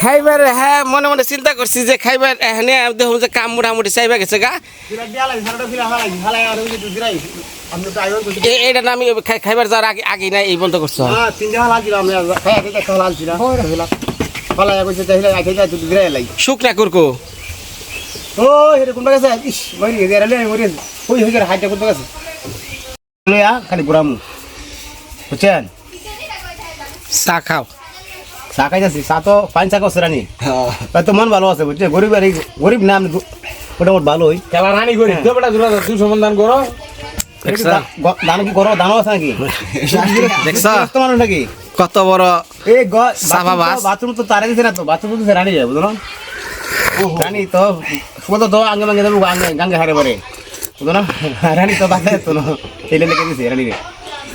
খাইবার হ্যাঁ মনে মনে চিন্তা করছি যে খাইবার এখানে দেখুন যে কাম মোটামুটি চাইবা গেছে গা। এটা আমি খাই- খাইবার যাওয়ার আগে আগে না এই বন্ধ করছ। শুকনা করকো। খালি ঘুরামু। বুঝছেন? চা খাও। চা খাইতেছি চা তো পানি চা করছে রানি তাই তো মন ভালো আছে বুঝছে? গরিব আর গরিব না আমি মোটামুটি ভালোই খেলা রানি করি তো বেটা দুরা দুশো মন দান করো দান কি করো দানও আছে নাকি? মানুষ নাকি? কত বড় এই। বাথরুম তো- তারে দিছে না তো? বাথরুম তো রানি যায় বুঝলো রানি তো শুভ তো আঙ্গে মাঙ্গে দেবো আঙ্গে গাঙ্গে হারে পরে বুঝলো রানি তো বাসে তো তেলে লেগে দিছে রানি রে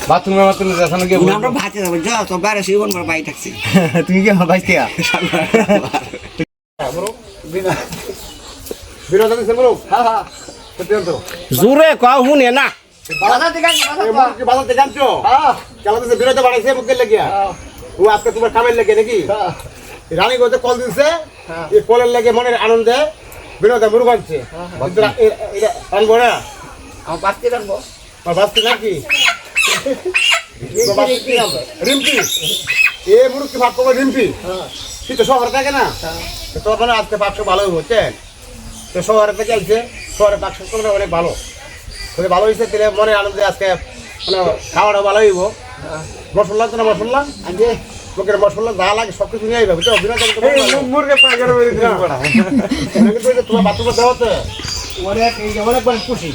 বাথরুমে বাথরুমে যাস না গিয়ে আমরা ভাতে যাব। যাও তো বাইরে সেই বোন বাই থাকছি। তুমি কি হ্যাঁ হ্যাঁ জোরে কও শুনে না। আনছো কেলা কল দিছে এই কলের লাগে মনের আনন্দে বিনোদে মুরগ আনছে। আনব না? আমার রাখব। নাকি? রিম্পি। এ মুরুখ কি ভাব করব রিম্পি। তুই তো শহরে থাকে না। তো তোর মানে আজকে পাকশো ভালো হচ্ছে। তো শহরে থেকে আইছে শহরে পাকশো তোমরা অনেক ভালো। তাহলে ভালো হয়েছে তাহলে মনে আনন্দে আজকে মানে খাওয়াটা ভালো হইব। মশলা তো না মশলা? আজকে লোকের মশলা যা লাগে সব কিছু নিয়ে আইবে বুঝছ? বিনোদন মুরগে পাইকার তোমার বাথরুমে দেওয়াতে অনেক অনেক মানে খুশি।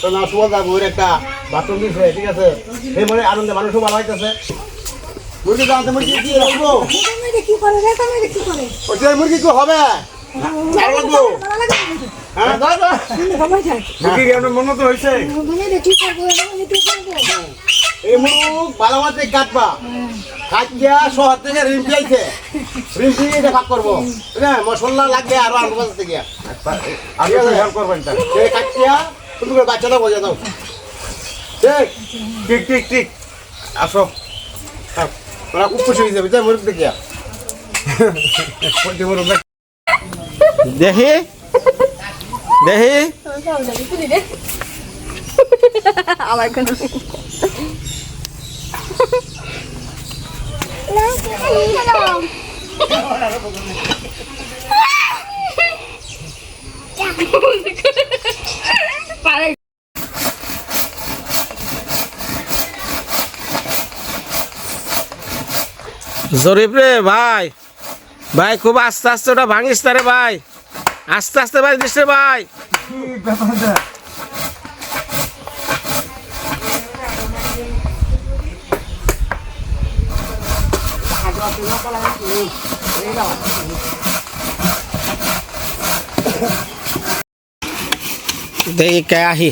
তো না দা বউয়ের একটা বাথরুম দিছে ঠিক আছে? এই মনে আনন্দে মানুষও ভালো হইতেছে। মুরগি জানতে মুরগি কি লাগবো কি করে রে তুমি কি করে যে মুরগি কি হবে হ্যাঁ মনে মশলা লাগবে আরও বাজার থেকে। বাচ্চাটা বোঝা দাও ঠিক ঠিক ঠিক আসো। খুব খুশি হয়ে যাবে যাই মুরগ দেখিয়া দেখ দেখি। দেখি। আমার কোনো জরিপ রে ভাই। ভাই, খুব আস্তে আস্তে ওটা ভাঙিস রে ভাই। আস্তে আস্তে ভাই দিস রে ভাই। দেখি কে আহি?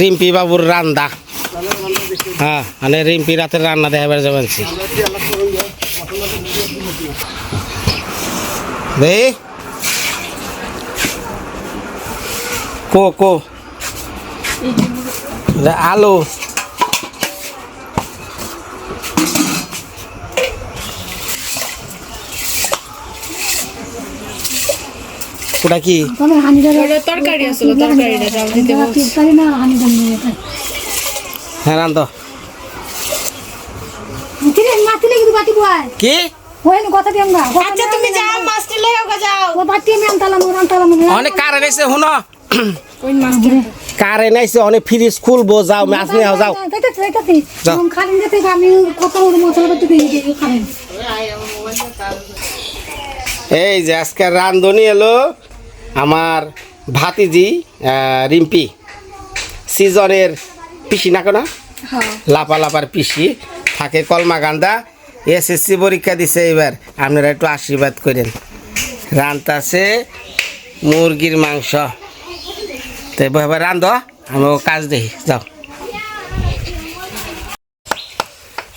রিম্পি বাবুর রান্দা হ্যাঁ মানে রিম্পি রাতের রান্না দেখাবার যাবেন দে কো কো রে আলু ওটা কি তোমার হানি দাও তরকারি আসলে তরকারিটা যাও দিতে বলছি পারি না হানি দাও হ্যাঁ রান্ধ তিরে মাতি লাগি বাতি বয় কি ওই কথা দিম গা আচ্ছা অনেক শুনো। অনেক ফ্রিজ খুলবো যাও মাছ নিয়ে যাও এই যে আজকে রান্ধনি এলো আমার ভাতিজি আহ, রিম্পি। সিজনের পিসি না কেন? লাপা লাপার পিসি। থাকে কলমা গান্দা এসএসসি পরীক্ষা দিছে এবার। আপনারা একটু আশীর্বাদ করেন। রান্তাছে মুরগির মাংস। তো এবার রান্ধ আমি কাজ দেখি যাও।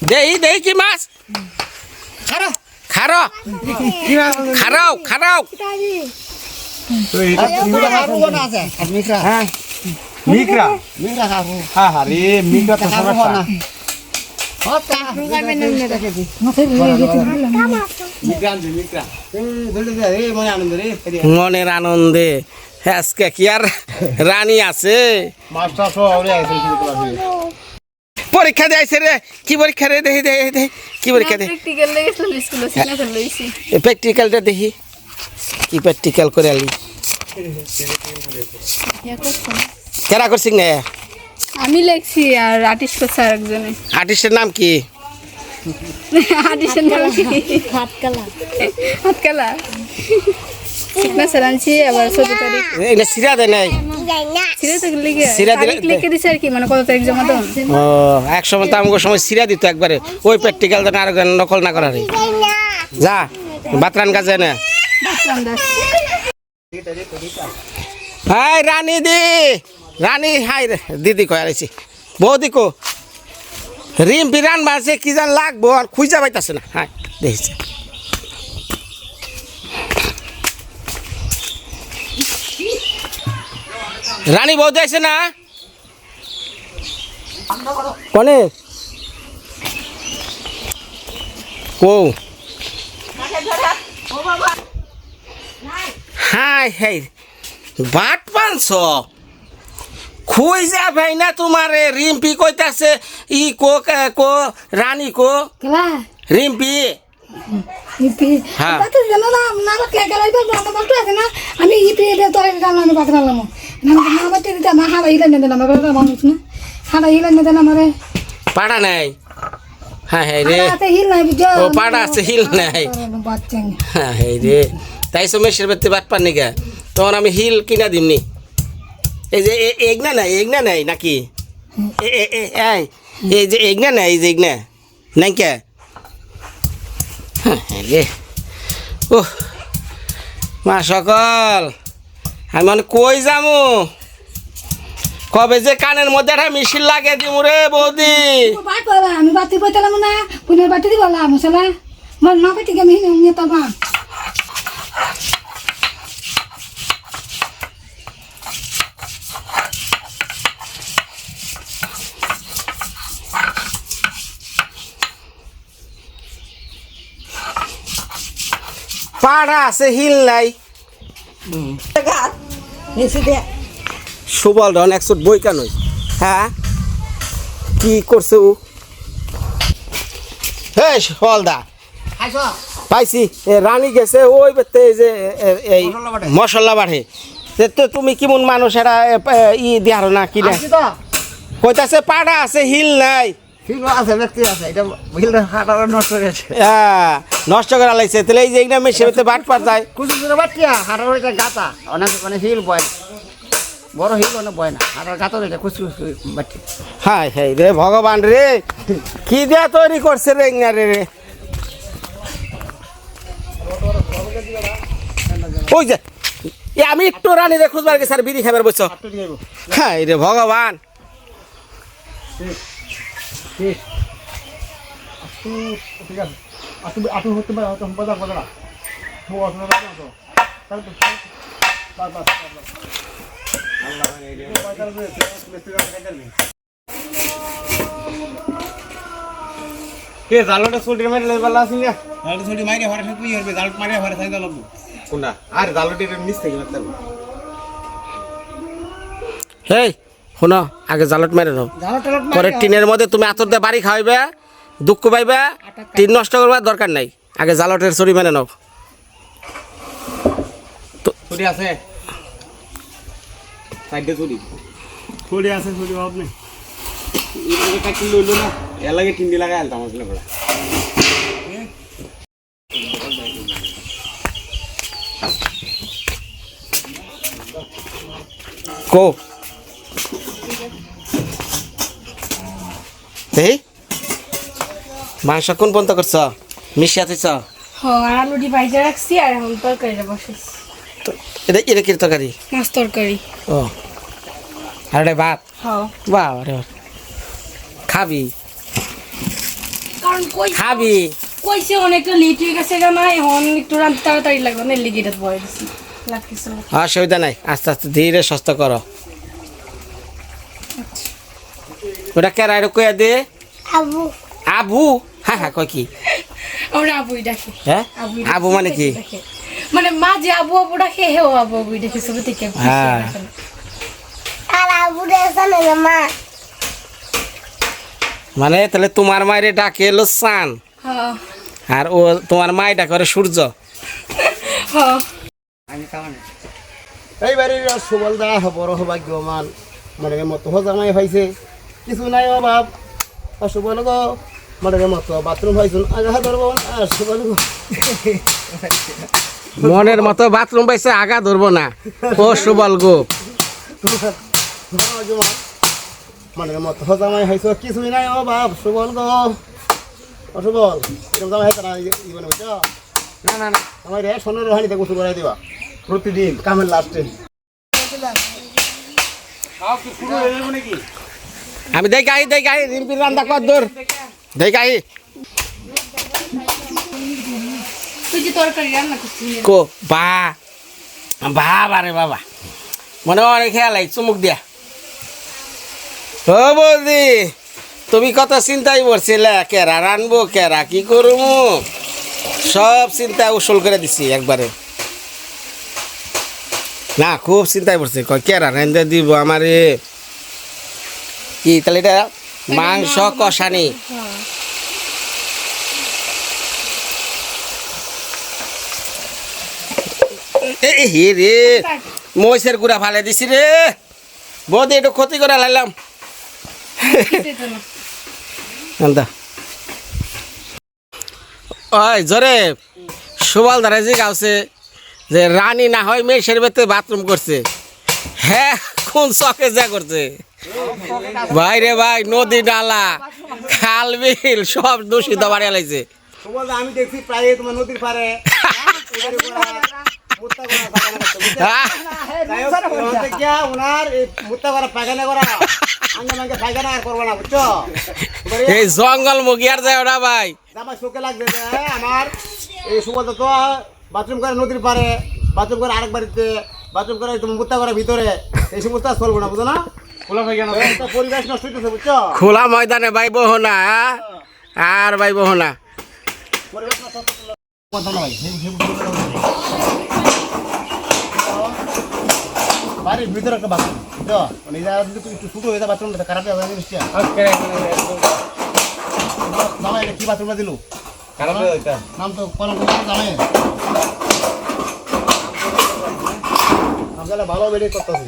দেই দেই কি মাছ? খারো। খারো। খারাও খারাও হ্যাঁ। মিকরা। হ্যাঁ হ্যাঁ রে মিকরা তো সমস্যা। মনের আনন্দে। আজকে কি আর রানী আছে? পরীক্ষা দিয়েছে রে। কি পরীক্ষা রে? দেখি দেখি দেখি কি পরীক্ষা দে প্র্যাকটিক্যাল লেগেছিলাম স্কুলে সিগনেচার লইছি। প্র্যাকটিক্যালটা দেখি। কি প্র্যাকটিক্যাল করে আলি? কেরা করছিস না? আমি লেখছি আর আর্টিস্ট করছে একজনে আর্টিস্টের নাম কি? আর্টিস্টের নাম কি? হাতকালা হাতকালা সিগনেচার আনছি আবার চোদ্দ তারিখ। এটা সিরা দেয় নাই? লিখে সিরা দিলে- লিখে দিছে আর কি মানে কত তারিখ জমা দেন ও এক সময় তো আমাকে সময় সিরা দিত একবারে। ওই আর নকল না করার। যা বাতরান কাজে না। হাই রানী দি! রানী, হাই রে, দিদি কয় বৌদি কো রিম বিরান মারছে, কি জান লাগবো, আর খুঁজা পাইতাছে না। হাই, দেখছে। রানী বৌদি আছে না? কনে? কো হাই হাই বাট পানছ খুই যা ভাই না তোমারে রিম্পি কইতাছে ই কো কা- রানী কো রিম্পি হ্যাঁ। না না আমার না আমি ইপি তোরে গাল আমি না না বাকি দিতে মা হারা ইলেন দেন আমার মানুষ না হারা ইলেন দেন আমারে পাড়া নাই হ্যাঁ হ্যাঁ রে ও পাড়া আছে হিল নাই হ্যাঁ হ্যাঁ রে তাই সময় সেরবেতে বাট পান নিকা তখন আমি হিল কিনা দিমনি এই যে এগনা নাই এগনা নাই নাকি? এই যে এগনা নাই, এই যে এগনা নাই কে? হ্যাঁ হ্যাঁ রে। ও মা সকল, আমি মানে কই যামু? কবে যে কানের মধ্যে একটা মিছিল লাগে দিমু রে বৌদি। আমি বাতি পয়তালাম না, পুনের বাটি দিবালা মশলা মন কইতে গেমি পাড়া আছে হিল নাই। সুবল ধন একশো বই কেন হ্যাঁ। কি করছে ও? হে সলদা পাইছি। এ রানী গেছে ওই বেতে এই যে এই মশলা বাড়ে তে তো তুমি কেমন মানুষ এরা এ, এ, ই দিয়ার না কি না? কইতাছে পাড়া আছে হিল নাই। আছে ব্যক্তি আছে এটা হিলটা হাঁটা নষ্ট হয়ে গেছে। হ্যাঁ, নষ্ট করে লাইছে তাহলে এই যে এগুলা মেশে বাট পার যায়। কুচু কুচু বাটিয়া হাঁটার হইতে গাতা অনেক মানে হিল বয়। বড় হিল অনেক বয় না হাঁটার গাতা হইতে কুচু কুচু বাটি হাই হাই রে ভগবান রে। কি দিয়া তৈরি করছে রে রে রে। ওই যে আমি একটু রানি রে খুঁজবার গেছি আর বিড়ি খাবার বসছো হাই রে ভগবান। ঠিক আছে আটু আটু হতে পারে হয়তো বাজার বাজার ও আসলে বাজার তো তাহলে তো বাস বাস বাস আল্লাহ মানে এই বাজার রয়েছে মিস্ত্রি কাটে নেই কে জালটা ছুটি মারি লাই বালা আসিন না জালটা ছুটি মারি হরে তুই হরবে জাল মারি হরে সাইদা লাগবো কোনটা আর জালটি মিস থেকে মারতে হবে হেই শোনো আগে জালত মেরে দাও পরে টিনের মধ্যে তুমি আতর দিয়ে বাড়ি খাওয়াইবে দুঃখ পাইবে টিন নষ্ট করবার দরকার নাই। আগে জালটের চুরি মেরে নাও। আছে? কো এই? মাংস কোন পর্যন্ত করছ? মিশিয়া আলুটি ভাইজা রাখছি আর এখন তরকারিটা বসেছি এটা এটা কি তরকারি? মাছ তরকারি। ও। আর এটা ভাত? বাহ খাবি? কারণ কই খাবি? কইছে অনেকটা লেট হয়ে গেছে এখন একটু রান্না তাড়াতাড়ি লাগবে। না লিগিটা বয়ে দিছি। লাগতেছে। না। অসুবিধা নাই। আস্তে আস্তে ধীরে সুস্থ করো। ওটা কেরা এটা কইয়া দে? আবু। আবু? হ্যাঁ হ্যাঁ কয় কি? আমরা আবুই ডাকে। হ্যাঁ? আবু মানে কি? মানে মা যে আবু আবু ডাকে হেও আবু আবুই ডাকে শুরু থেকে হ্যাঁ। মানে তাহলে তোমার মায়ের ডাকে এলো সান হ্যাঁ। আর ও তোমার মায় ডাকে ওরে সূর্য। হ্যাঁ। এইবারে সুবল দা বড় সৌভাগ্যমান মনের মতো জামাই হয়েছে কিছু নাই অভাব। আর সুবল গো মনের মতো বাথরুম হয়েছুন আগা ধরবো না সুবল গো মনের মতো বাথরুম পাইছে আগা ধরবো না। ও সুবল গো মনের মতো জামাই হয়েছে কিছুই নাই অভাব সুবল গো। ও সুবল এরকম জামাই হয়েছে না জীবনে বুঝছ? না না না। আমার রে সোনার রোহানিতে গোসল করাই দিবা। প্রতিদিন কামের লাস্টে আমি দেখ আই দেখ আই রিম্পির রান্না কর দূর। দেখ করছিস কো বা বাবা রে বাবা। মনে অনেক খেয়াল আই চুমুক দিয়া। ও বৌদি তুমি কত চিন্তাই করছিলে কেরা রানবো কেরা কি করব? সব চিন্তা উসল করে দিছি একবারে। না খুব চিন্তায় পড়ছে কয় কেরা রান্ধে দিব আমারে? কি, তাহলে এটা মাংস কষানি। রে, মহিষের গুড়া ফালে দিছি রে। বৌদি, একটু ক্ষতি করে আন্দা। ওই, জরে, সুবাল ধারে যে গাছে যে রানী না হয় মেয়ের ভেতরে বাথরুম করছে। হ্যাঁ কোন চকে যা করছে। ভাই রে ভাই নদী নালা খাল বিল সব দূষিত বাড়িয়ে দা আমি দেখছি প্রায় তোমার নদীর পারে এই জঙ্গল মুগিয়ার যায় ওরা ভাই। জামা শুকে লাগবে আমার এই সুবল তো বাথরুম করে নদীর পারে বাথরুম করে আরেক বাড়িতে বাথরুম করে তোমার মুত্তা করার ভিতরে এই সমস্ত চলবো না বুঝো না? খোলা গেল। একটা পরিবেশ নষ্ট হইতেছে বুঝছ? খোলা ময়দানে ভাই বহনা আর ভাই বহনা পরিবেশ নষ্ট হইতেছে। কথা না বাড়ির ভিতরে একটা বাথরুম মানে একটু ছোট হয়ে যায় বাথরুমটা খারাপ হয়ে জিনিসটা জামা এটা কি বাথরুমটা দিল? খারাপ যাইতা নাম তো কলম জামাই। আমরা ভালো বেরিয়ে করতেছি।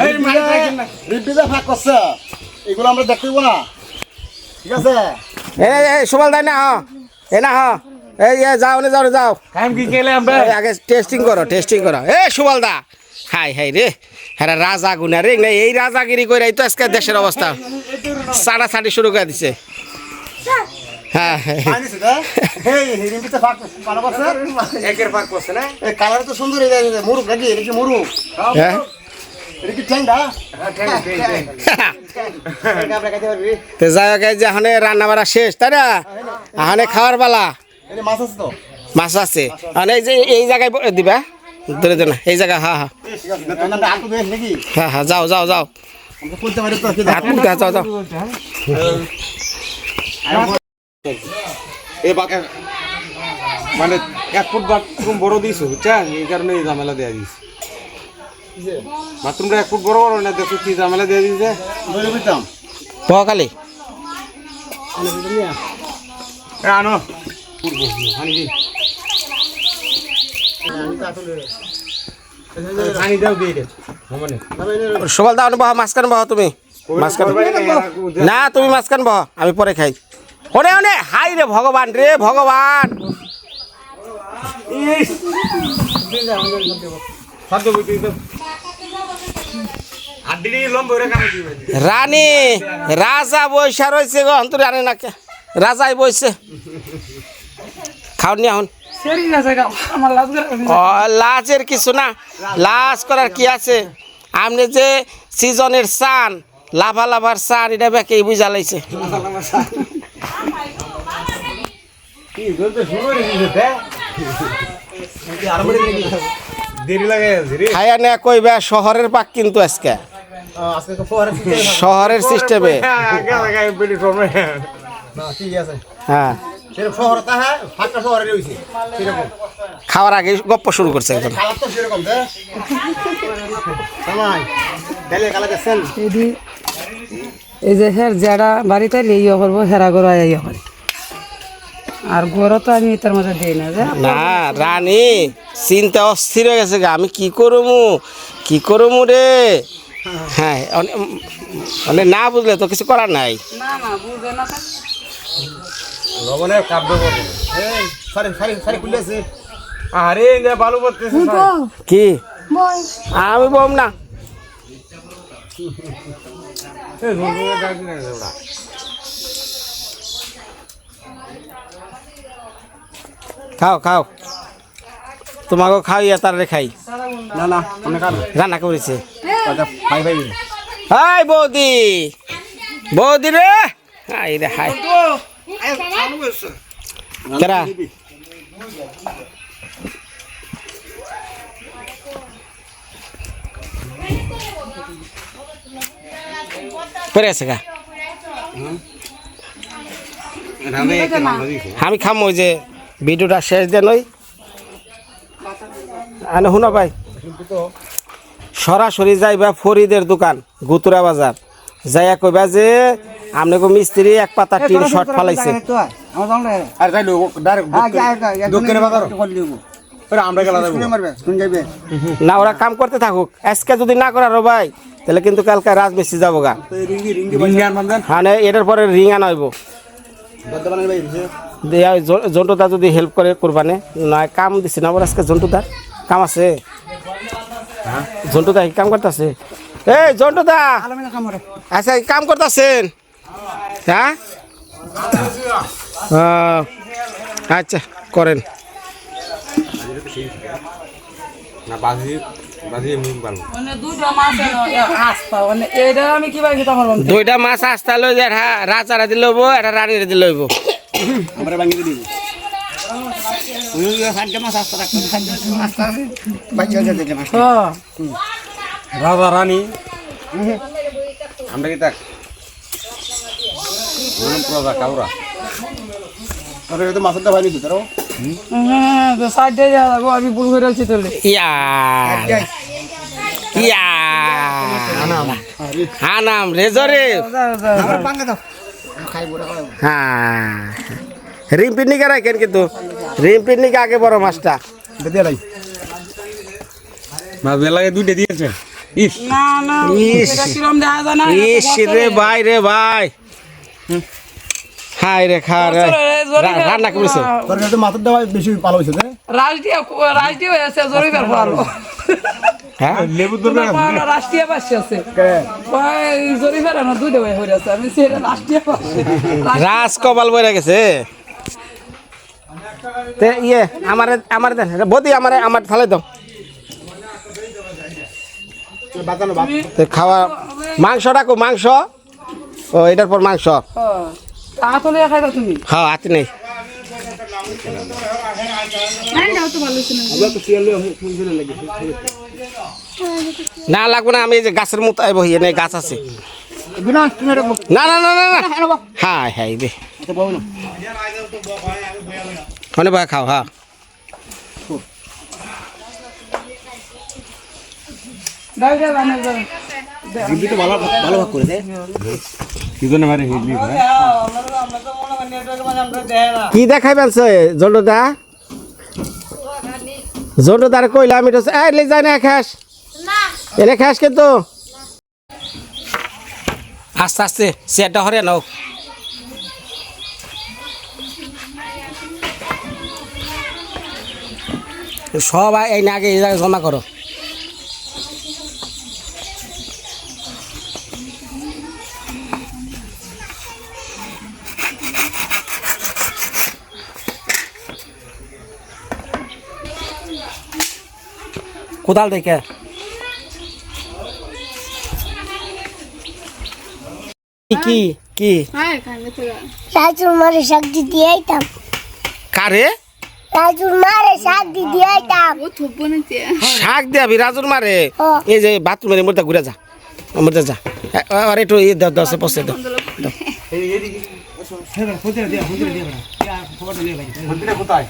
এ, তরকারিটা ফাঁকাইছো এই মারি রাখেন না। রিপিটা ফাঁক করছে। এগুলো আমরা দেখতে পাবো না। ঠিক আছে? এই এই দাই না হ। এ না হ। এই যাও নে যাও যাও। কি কেলে আমরা? এই আগে টেস্টিং করো টেস্টিং করো। এ সুবল দা। হাই হাই রে। হ্যাঁ রাজা গুনা রে। না এই রাজাগিরি করে তো আজকে দেশের অবস্থা। সাড়া সাড়ি শুরু করে দিছে। হ্যাঁ হ্যাঁ। আনিস এটা এই রিপিটা ফাঁক ভালো করছে একের পাক করছে না? কালার তো সুন্দর এই নাকি? এটা কি মুরুক তো যাই হোক যে রান্না বাড়া শেষ তাই না? এখানে খাওয়ার পালা মাছ আছে মানে এই যে এই জায়গায় দিবা? ধরে দে না এই জায়গা হ্যাঁ হ্যাঁ হ্যাঁ হ্যাঁ যাও যাও যাও। যাও যাও। মানে এক ফুট বাথরুম বড় দিয়েছ বুঝছেন? এই কারণে ঝামেলা দেওয়া দিয়েছে। বাথরুমটা এক ফুট বড় বড় না দেখো কি ঝামেলা ধরে বিতাম পকালি। আনো দিয়ে মানে সকাল দাও বহা মাঝখানে বহা তুমি। মাঝখান। না তুমি মাঝখান বহ আমি পরে খাই। ওরে ওরে হাই রে ভগবান রে ভগবান। রানী রাজা বৈশা রয়েছে গো অন্তর রানী না কে রাজাই বইছে। খাওনি এখন। ও লাজের কিছু না লাজ করার কি আছে? আপনি যে সিজনের চান লাভা লাভার চান এটা বেঁকে বুঝা লাইছে। রে। খাইয়া কইবা শহরের পাক কিন্তু আজকে। আজকে তো ফোয়ারা শহরের সিস্টেমে হ্যাঁ হ্যাঁ রয়েছে সেরকম খাওয়ার আগে গপ্প শুরু করছে একজন এই যে হের যারা বাড়িতে ইয়ে করব হেরা গড়া ইয়ে করে আর গড় তো আমি তার মধ্যে দিই না যে না রানী চিন্তা অস্থির হয়ে গেছে গা। আমি কি করমু? কি করমু রে? হ্যাঁ অনে- মানে না বুঝলে তো কিছু করার নাই। না না বুঝে না লবণে কাব্য করব। এই সারি সারি সারি খুলে আছে আরে যে বালু করতেছে কি? আমি বম না। খাও খাও। তোমাকে খাইয়া তারে খাই। না না রান্না করেছে। আচ্ছা ভাই ভাই। হাই বৌদি। বৌদি রে। হাই রে হাই। কেরা? পরে আছে গা। আমি খাম ওই যে ভিডিওটা শেষ দেন ওই আনে শুনো ভাই। সরাসরি যাইবা ফরিদের দোকান গুতুরা বাজার। যাইয়া কইবা যে আপনাকে মিস্ত্রি এক পাতা টিন শর্ট ফালাইছে। আর যাই লোক ডাইরেক্ট বাজার। আমরা গেলা যাব। না ওরা কাম করতে থাকুক। আজকে যদি না করার ভাই তাহলে কিন্তু কালকে রাজমিস্ত্রি যাব গা। মানে এটার পরে রিং আনা হইব। দিয়া জন্টুদা যদি হেল্প করে করবানে নয় কাম দিছে না ওর আজকে জন্টুদার কাম আছে। জন্টুদা কি কাম করতেছে এই জন্টুদা আচ্ছা কাম করতেছেন হ্যাঁ আচ্ছা করেন মানে দুটো মাছ আসতা মানে দুইটা মাছ আস্তা লই রাজারা দিল এটা রানীরে দিল আমরা ভাঙি দিই হ্যাঁ রাজা রানী আমরা কি তাক? প্রজা কাউরা। মাছটা ভাই নিতে তারও। হ্যাঁ আমি ভুল করে আছি তাহলে। ইয়া। ইয়া। আনাম রেজরে হ্যাঁ। রিম্পির নিকে রাখেন কিন্তু। রিম্পির নিকে আগে বড় মাছটা। লাগে দুইটা দিয়েছে। ইস। রে ভাই রে ভাই। হাই রে খা রে। রান্না করেছ? তো বেশি ভালো হয়েছে রে। রাজডিয়া রাজডিয়া হয়েছে জরিবার ভালো হ্যাঁ? লেবু রাষ্ট্রীয় পাশে আছে। জরিবার না হয়ে আছে। আমি সেটা রাষ্ট্রীয় পাশে। রাজ কপাল বইরা গেছে। তে ইয়ে আমার আমার দেন। বদি আমার আমার থালে দাও। খাওয়া মাংস রাখো মাংস? ও এটার পর মাংস। তাহলে খাইবা তুমি। হ্যাঁ হাতি নেই। না লাগবে না আমি যে গাছের মতো আইব হিয়ে নেই গাছ আছে। না না না না না। হ্যাঁ হ্যাঁ দে মানে বা খাও হ্যাঁ। ভালো ভালো ভাগ করে দে। কি হিগলি কি দেখাইবেন সে জন্ডদা জন্ডদার কইলাম এটা এই যায় না খাস। এনে খাস কিন্তু। আস্তে আস্তে চেয়ারটা হরে নাও। সব এই না আগে জমা করো। কোদাল দেখে কি কি হ্যাঁ রাজুর মারে শাক দিদি আইতাম কারে রাজুর মারে শাক দিদি আইতাম শাক দেবি রাজুর মারে এই যে বাথরুমের মধ্যে ঘুরে যা মধ্যে যা আর একটু ইয়ে দাও দশে পশে দাও কোথায়